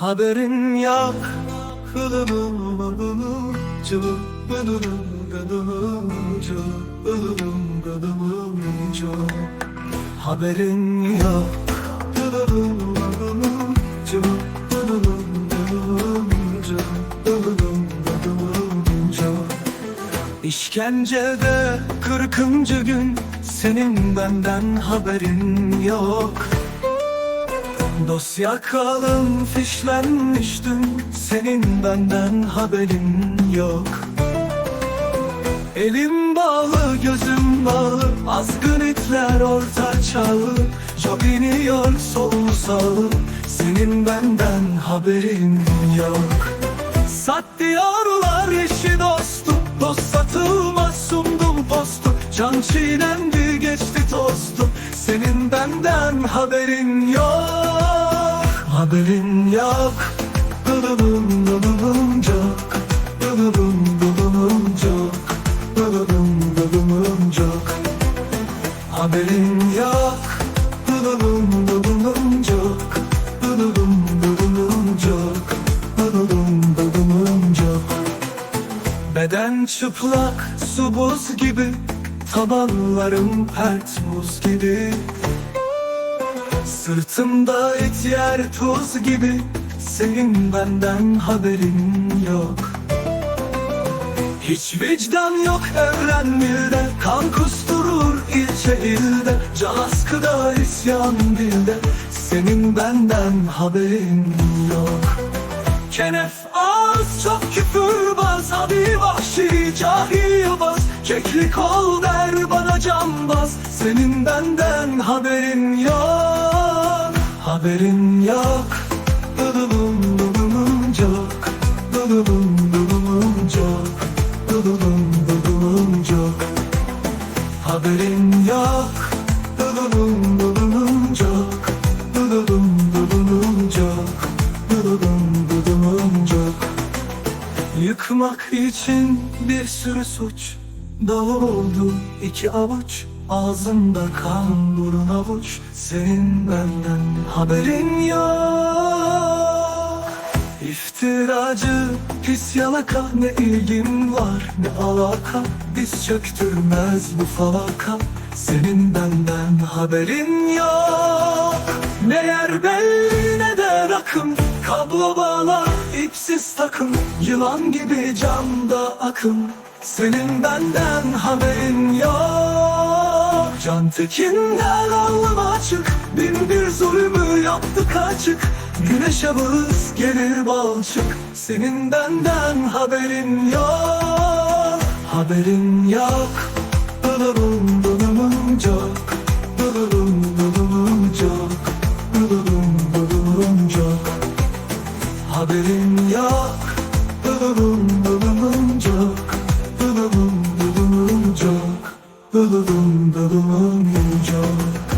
Haberin yok. Kılımın babulucu Bılırım gadımımcu Bılırım gadımımcu Haberin yok. Kılımın babulucu Bılırım gadımımcu Bılırım gadımımcu İşkencede kırkıncı gün Senin benden haberin yok Dosya kalın fişlenmiş dün. Senin benden haberin yok. Elim bağlı gözüm bağlı. Azgın itler orta çağlı. Çok iniyor solu sağlı. Senin benden haberin yok. Sat diyorlar eşi dostu. Dost satılmaz sundum postu. Can çiğnendi geçti tostu. Senin benden haberin yok Haberin yok Dılılım dılılım çok Dılılım dılılım çok Dılılım dılılım çok Haberin yok Dılılım dılılım çok Dılılım dılılım çok Dılılım dılılım çok Beden çıplak su buz gibi Tabanlarım pert muz gibi Sırtımda et yer tuz gibi Senin benden haberin yok. Hiç vicdan yok evren birde Kan kusturur ilçe ilde. Can askıda isyan dilde Senin benden haberin yok. Kenef az çok küfürbaz Hadi vahşi cahil yobaz. Keklik ol der bana cambaz Senin benden haberin yok Haberin yok. Dılılım dılılım çok. Dılılım dılılım çok. Dılılım dılılım çok. Haberin yok. Dılılım dılılım çok. Dılılım dılılım çok. Dılılım dılılım çok. Yıkmak için bir sürü suç. Dağ oldu iki avuç Ağzında kan burun avuç Senin benden haberin yok. İftiracı pis yalaka Ne ilgim var ne alaka? Diz çöktürmez bu falaka Senin benden haberin yok. Ne yer belli ne de rakım Kablo bağla ipsiz takım Yılan gibi camda akım. Senin benden haberin yok Can Tekin'den alnım açık. Bin bir zulmü yaptık açık. Güneşe vız gelir balçık. Senin benden haberin yok. Haberin yok. Dılırım dılımım çok. Dılırım dılımım çok. Dılırım dılımım çok. Haberin yok. Dılırım yanında dolanmayacak